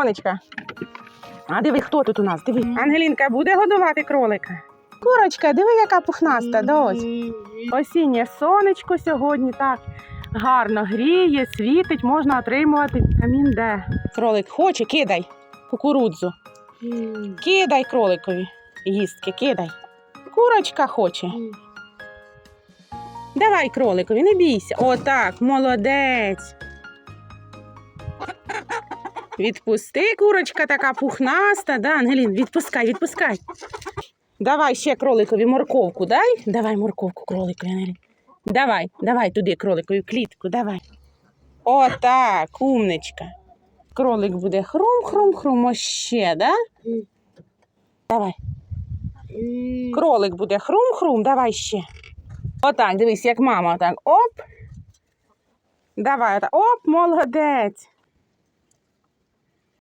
сонечка. А диви, хто тут у нас? Диви. Ангелінка буде годувати кролика? Курочка, диви, яка пухнаста, дось. Осіннє сонечко сьогодні так гарно гріє, світить, можна отримувати вітамін Д. Кролик хоче, кидай кукурудзу. Кидай кроликові. Їстки, кидай. Курочка хоче. Давай кроликові, не бійся. Отак, молодець. Відпусти, курочка така пухнаста, да, Ангелін, відпускай, відпускай. Давай ще кроликові морковку, дай. Давай морковку кроликові, Ангелін. Давай, давай туди кроликові клітку, давай. Отак, умничка. Кролик буде хрум-хрум-хрум, ще, да? Давай. Кролик буде хрум-хрум, давай ще. Отак, дивись, як мама, отак. Оп. Давай, отак. Оп, молодець.